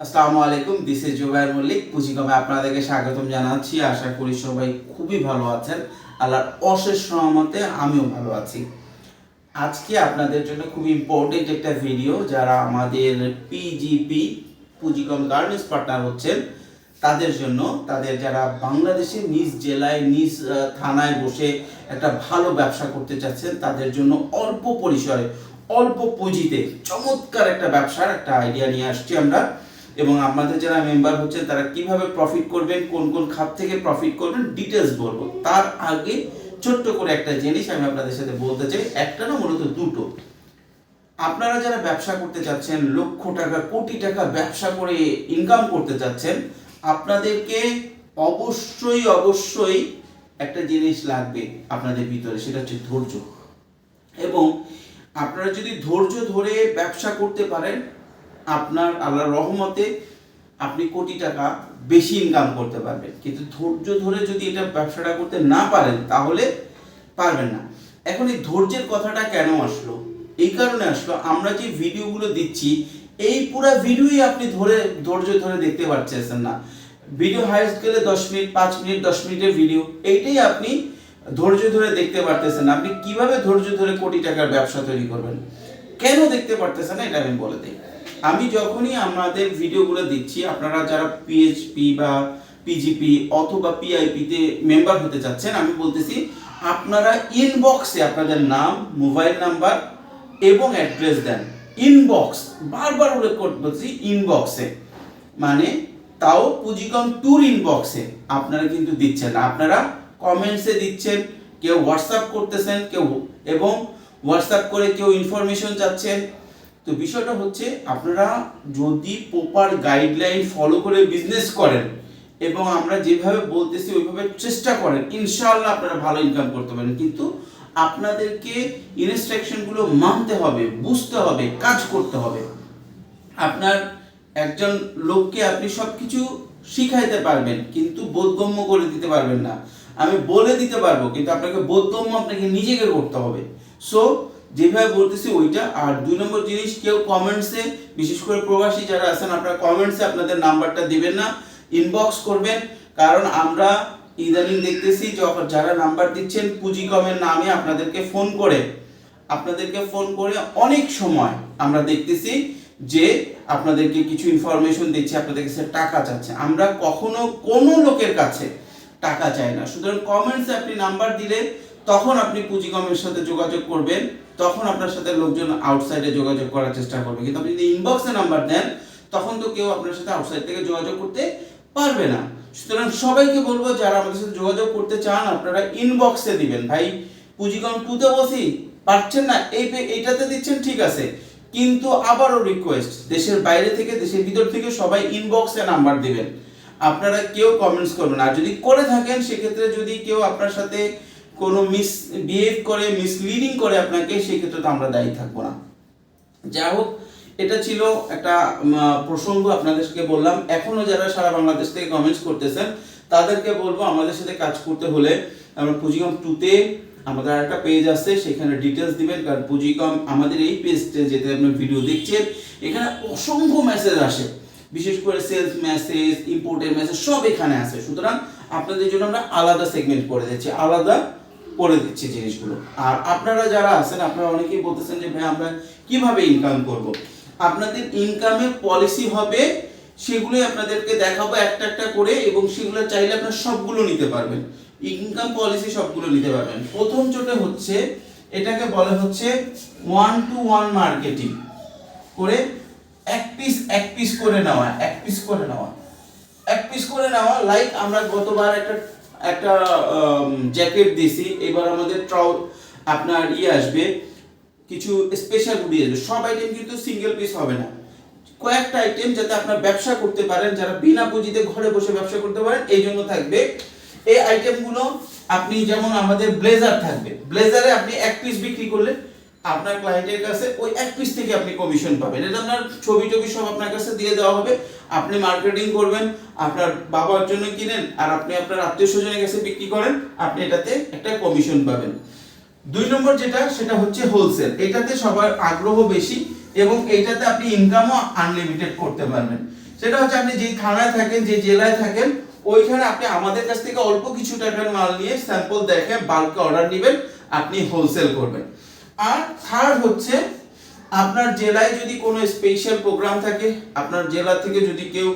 আসসালামু আলাইকুম this is Zubair Mallik পুঁজিকমে আপনাদেরকে স্বাগতম জানাচ্ছি। আশা করি সবাই খুবই ভালো আছেন। আল্লাহর অশেষ রহমতে আমিও ভালো আছি। আজকে আপনাদের জন্য খুব ইম্পর্টেন্ট একটা ভিডিও যারা আমাদের পিজিপি পুঁজিকম গার্মেন্টস পার্টনার হচ্ছেন, তাদের জন্য, তাদের যারা বাংলাদেশে নিজ জেলায়, নিজ থানায় বসে একটা ভালো ব্যবসা করতে চাচ্ছেন, তাদের জন্য অল্প পরিসরে, অল্প পুঁজিতে চমৎকার একটা ব্যবসার একটা আইডিয়া নিয়ে আসছি আমরা। এবং আমাদের যারা মেম্বার হচ্ছেন তারা কীভাবে প্রফিট করবেন, কোন কোন খাত থেকে প্রফিট করবেন ডিটেলস বলব। তার আগে ছোট্ট করে একটা জিনিস আমি আপনাদের সাথে বলতে চাই। একটা না, মূলত দুটো। আপনারা যারা ব্যবসা করতে চাচ্ছেন, লক্ষ টাকা, কোটি টাকা ব্যবসা করে ইনকাম করতে চাচ্ছেন, আপনাদেরকে অবশ্যই অবশ্যই একটা জিনিস লাগবে আপনাদের ভিতরে, সেটা হচ্ছে ধৈর্য। এবং আপনারা যদি ধৈর্য ধরে ব্যবসা করতে পারেন আপনার আল্লাহর রহমতে আপনি কোটি টাকা বেশি ইনকাম করতে পারবেন। কিন্তু ধৈর্য ধরে যদি এটা ব্যবসাটা করতে না পারেন, তাহলে পারবেন না। এখন এই ধৈর্যের কথাটা কেন আসলো? এই কারণে আসলো, আমরা যে ভিডিওগুলো দিচ্ছি, এই পুরো ভিডিওই আপনি ধরে, ধৈর্য ধরে দেখতে পাচ্ছেন না। ভিডিও হাইস্ট গেলে দশ মিনিট, পাঁচ মিনিট, দশ মিনিটের ভিডিও, এইটাই আপনি ধৈর্য ধরে দেখতে পারতেছেন না। আপনি কীভাবে ধৈর্য ধরে কোটি টাকার ব্যবসা তৈরি করবেন? কেন দেখতে পারতেছেন না, এটা আমি বলে দিই। আমি যখনই আমাদের ভিডিওগুলো দিচ্ছি, আপনারা যারা পিএইচপি বা পিজিপি অথবা পিআইপিতে মেম্বার হতে চাচ্ছেন, আমি বলতেছি আপনারা ইনবক্সে আপনাদের নাম মোবাইল নাম্বার এবং অ্যাড্রেস দেন। ইনবক্স বারবার উল্লেখ করতেছি ইনবক্সে মানে তাও পুঁজিকম ট্যুর ইনবক্সে আপনারা কিন্তু দিচ্ছেন। আপনারা কমেন্টসে দিচ্ছেন, কেউ হোয়াটসঅ্যাপ করতেছেন, কেউ এবং হোয়াটসঅ্যাপ করে কেউ ইনফরমেশন চাচ্ছেন তো বিষয়টা হচ্ছে আপনারা যদি প্রপার গাইডলাইন ফলো করে বিজনেস করেন এবং আমরা যেভাবে বলতেছি ওইভাবে চেষ্টা করেন, ইনশাআল্লাহ আপনারা ভালো ইনকাম করতে পারেন। কিন্তু আপনাদেরকে ইনস্ট্রাকশনগুলো মানতে হবে, বুঝতে হবে, কাজ করতে হবে। আপনার একজন লোককে আপনি সব কিছু শিখাইতে পারবেন, কিন্তু বোধগম্য করে দিতে পারবেন না। আমি বলে দিতে পারব, কিন্তু আপনাকে বোধগম্য আপনাকে নিজেকে করতে হবে। সো যেভাবে বলতেছি ওইটা। আর দুই নম্বর জিনিস, কেউ কমেন্টসে বিশেষ করে প্রবাসী যারা আছেন, আপনারা কমেন্টসে আপনাদের নাম্বারটা দিবেন না ইনবক্স করবেন। কারণ আমরা ইদানিং দেখতেছি যখন যারা নাম্বার দিচ্ছেন পুঁজি কমের নামে আপনাদেরকে ফোন করে। আপনাদেরকে ফোন করে অনেক সময় আমরা দেখতেছি যে আপনাদেরকে কিছু ইনফরমেশন দিচ্ছে, আপনাদের কাছে টাকা চাচ্ছে। আমরা কখনো কোনো লোকের কাছে টাকা চাই না। সুতরাং কমেন্টসে আপনি নাম্বার দিলে তখন আপনি পুঁজিকমের সাথে যোগাযোগ করবেন। তখন আপনার সাথে লোকজন আউটসাইডে যোগাযোগ করার চেষ্টা করবে। কিন্তু আপনি যদি ইনবক্সে নাম্বার দেন, তখন তো কেউ আপনার সাথে আউটসাইড থেকে যোগাযোগ করতে পারবে না। সুতরাং সবাইকে বলব, যারা আমাদের সাথে যোগাযোগ করতে চান, আপনারা ইনবক্সে দিবেন। ভাই পুঁজিকম টুতে বসি, পারছেন না? এই এইটাতে দিচ্ছেন, ঠিক আছে। কিন্তু আবারও রিকোয়েস্ট দেশের বাইরে থেকে, দেশের ভিতর থেকে সবাই ইনবক্সে নাম্বার দিবেন। আপনারা কেউ কমেন্টস করবেন আর যদি করে থাকেন, সেক্ষেত্রে যদি কেউ আপনার সাথে কোনো মিস বিহেভ করে মিসলিডিং করে আপনাকে, সেক্ষেত্রে তো আমরা দায়ী থাকব না। যাই হোক, এটা ছিল একটা প্রসঙ্গ আপনাদেরকে বললাম। এখনও যারা সারা বাংলাদেশ থেকে কমেন্টস করতেছেন, তাদেরকে বলব আমাদের সাথে কাজ করতে হলে আমরা পুঁজিকম টুতে আমাদের একটা পেজ আছে, সেখানে ডিটেলস দিবেন, কারণ পুঁজিকম আমাদের এই পেজতে যেতে আপনি ভিডিও দেখছেন, এখানে অসংখ্য মেসেজ আসে। বিশেষ করে সেলস মেসেজ ইম্পোর্টের মেসেজ সব এখানে আছে। সুতরাং আপনাদের জন্য আমরা আলাদা সেগমেন্ট করে দিচ্ছি। আলাদা করে দিচ্ছি জিনিসগুলো। আর আপনারা যারা আছেন, আপনারা অনেকেই বলতেছেন যে, ভাই, আমরা কীভাবে ইনকাম করব? আপনাদের ইনকামের পলিসি হবে, সেগুলোই আপনাদেরকে দেখাবো একটা একটা করে, এবং সেগুলো চাইলে আপনারা সবগুলো নিতে পারবেন। ইনকাম পলিসি সবগুলো নিতে পারবেন। প্রথম চোটে হচ্ছে, এটাকে বলা হচ্ছে ওয়ান টু ওয়ান মার্কেটিং করে এক পিস এক পিস করে নেওয়া, এক পিস করে নেওয়া। এক পিস করে নেওয়া লাইক আমরা গতবার একটা একটা জ্যাকেট দিছি। এবার আমাদের ট্রাউ আপনার ইয়ে আসবে, কিছু স্পেশাল হুডি আসবে। সব আইটেম কিন্তু সিঙ্গেল পিস হবে না। কয়েকটা আইটেম যাতে আপনার ব্যবসা করতে পারেন, যারা বিনা পুঁজিতে ঘরে বসে ব্যবসা করতে পারেন, এই জন্য থাকবে। এই আইটেমগুলো আপনি, যেমন আমাদের ব্লেজার থাকবে। ব্লেজারে আপনি এক পিস বিক্রি করলে আপনার ক্লায়েন্টের কাছে ওই এক পিস থেকে আপনি কমিশন পাবেন। এটা আপনার ছবি টবি সব আপনার কাছে দিয়ে দেওয়া হবে। আপনি মার্কেটিং করবেন, আপনার বাবার জন্য কিনেন, আর আপনি আপনার আত্মীয় স্বজনের কাছে বিক্রি করেন, আপনি এটাতে একটা কমিশন পাবেন। দুই নম্বর যেটা, সেটা হচ্ছে হোলসেল এটাতে সবার আগ্রহ বেশি এবং এইটাতে আপনি ইনকামও আনলিমিটেড করতে পারবেন। সেটা হচ্ছে আপনি যেই থানায় থাকেন, যে জেলায় থাকেন, ওইখানে আপনি আমাদের কাছ থেকে অল্প কিছু টাকার মাল নিয়ে স্যাম্পল দেখে বাল্কে অর্ডার নেবেন, আপনি হোলসেল করবেন। আর থার্ড হচ্ছে আপনার জেলায় যদি কোনো স্পেশাল প্রোগ্রাম থাকে, আপনার জেলা থেকে যদি কেউ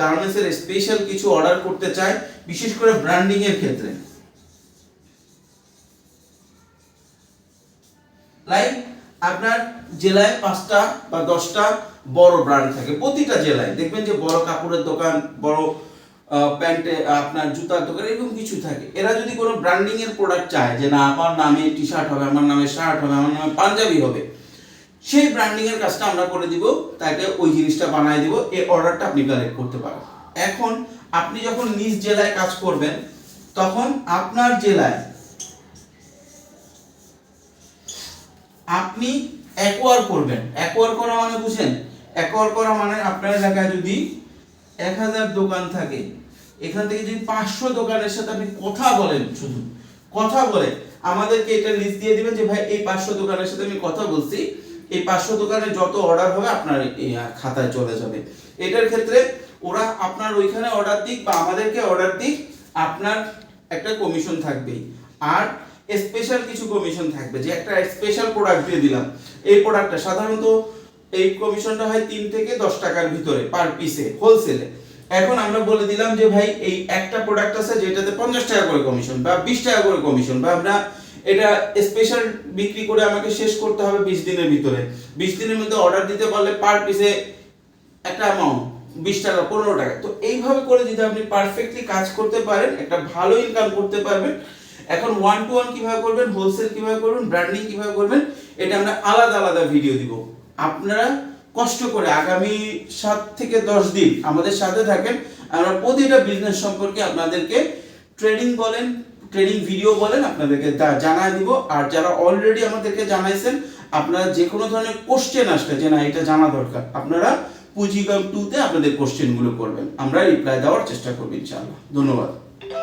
গার্মেন্টসের স্পেশাল কিছু অর্ডার করতে চায়, বিশেষ করে ব্র্যান্ডিং এর ক্ষেত্রে। লাইক আপনার জেলায় পাঁচটা বা দশটা বড় ব্র্যান্ড থাকে, প্রতিটা জেলায়। দেখবেন যে বড় কাপড়ের দোকান, বড় প্যান্টে আপনার জুতার দোকান, এরকম কিছু থাকে। এরা যদি কোনো ব্র্যান্ডিং এর প্রোডাক্ট চায় যে, না, আমার নামে টি শার্ট হবে, আমার নামে শার্ট হবে, আমার নামে পাঞ্জাবি হবে, সেই ব্র্যান্ডিং এর কাজটা আমরা করে দিব, তাকে ওই জিনিসটা বানায় দিব, এই অর্ডারটা আপনি কালেক্ট করতে পারেন। এখন আপনি যখন নিজ জেলায় কাজ করবেন, তখন আপনার জেলায় আপনি অ্যাকোয়ার করবেন। অ্যাকোয়ার করা মানে বুঝেন? অ্যাকোয়ার করা মানে আপনার এলাকায় যদি এক হাজার দোকান থাকে। এখান থেকে যদি পাঁচশো দোকানের সাথে আপনি কথা বলেন শুধু, কথা বলে, আমাদেরকে এটা লিস্ট দিয়ে দিবেন যে, ভাই, এই পাঁচশো দোকানের সাথে আমি কথা বলছি। এই পাঁচশো দোকানে যত অর্ডার হবে, আপনার খাতায় চলে যাবে। এটার ক্ষেত্রে ওরা আপনার ওইখানে অর্ডার দিক বা আমাদেরকে অর্ডার দিক, আপনার একটা কমিশন থাকবেই আর স্পেশাল কিছু কমিশন থাকবে, যে একটা স্পেশাল প্রোডাক্ট দিয়ে দিলাম। এই প্রোডাক্টটা সাধারণত এই কমিশনটা হয় তিন থেকে দশ টাকার ভিতরে পার পিসে হোলসেলে এখন আমরা বলে দিলাম যে ভাই, এই একটা প্রোডাক্ট আছে যেটাতে পঞ্চাশ টাকা করে কমিশন বা বিশ টাকা করে কমিশন বা আমরা এটা স্পেশাল বিক্রি করে আমাকে শেষ করতে হবে বিশ দিনের ভিতরে। বিশ দিনের মধ্যে অর্ডার দিতে পারলে পার পিসে একটা অ্যামাউন্ট বিশ টাকা, পনেরো টাকা। তো এইভাবে করে যদি আপনি পারফেক্টলি কাজ করতে পারেন, একটা ভালো ইনকাম করতে পারবেন, এখন ওয়ান টু ওয়ান কীভাবে করবেন হোলসেল কীভাবে করবেন ব্র্যান্ডিং কীভাবে করবেন, এটা আমরা আলাদা আলাদা ভিডিও দিব। আপনারা কষ্ট করে আগামী সাত থেকে দশ দিন আমাদের সাথে থাকেন। আমরা প্রতিটা বিজনেস সম্পর্কে আপনাদেরকে ট্রেডিং বলেন ট্রেনিং ভিডিও বলেন আপনাদেরকে জানায় দিব। আর যারা অলরেডি আমাদেরকে জানাইছেন, আপনারা যে কোনো ধরনের কোশ্চেন আসলে যে না, এটা জানা দরকার, আপনারা পুঁজিকম টুতে আপনাদের কোশ্চেনগুলো করবেন। আমরা রিপ্লাই দেওয়ার চেষ্টা করব ইনশাআল্লাহ। ধন্যবাদ।